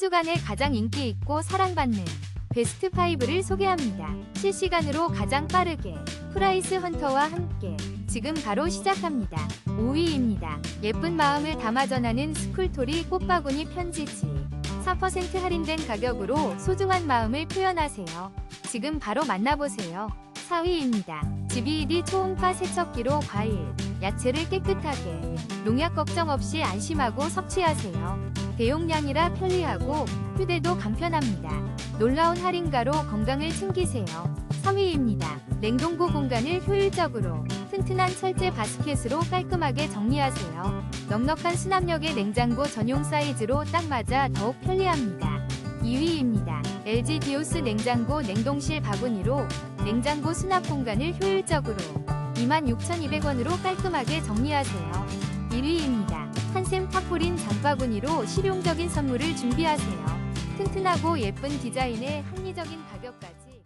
주간에 가장 인기 있고 사랑받는 베스트 5를 소개합니다. 실시간으로 가장 빠르게 프라이스 헌터와 함께 지금 바로 시작합니다. 5위입니다. 예쁜 마음을 담아 전하는 스쿨토리 꽃바구니 편지지. 4% 할인된 가격으로 소중한 마음을 표현하세요. 지금 바로 만나보세요. 4위입니다. GBED 초음파 세척기로 과일, 야채를 깨끗하게 농약 걱정 없이 안심하고 섭취하세요. 대용량이라 편리하고 휴대도 간편합니다. 놀라운 할인가로 건강을 챙기세요. 3위입니다. 냉동고 공간을 효율적으로 튼튼한 철제 바스켓으로 깔끔하게 정리하세요. 넉넉한 수납력의 냉장고 전용 사이즈로 딱 맞아 더욱 편리합니다. 2위입니다. LG 디오스 냉장고 냉동실 바구니로 냉장고 수납 공간을 효율적으로 26,200원으로 깔끔하게 정리하세요. 1위입니다. 한샘 타포린 장바구니로 실용적인 선물을 준비하세요. 튼튼하고 예쁜 디자인에 합리적인 가격까지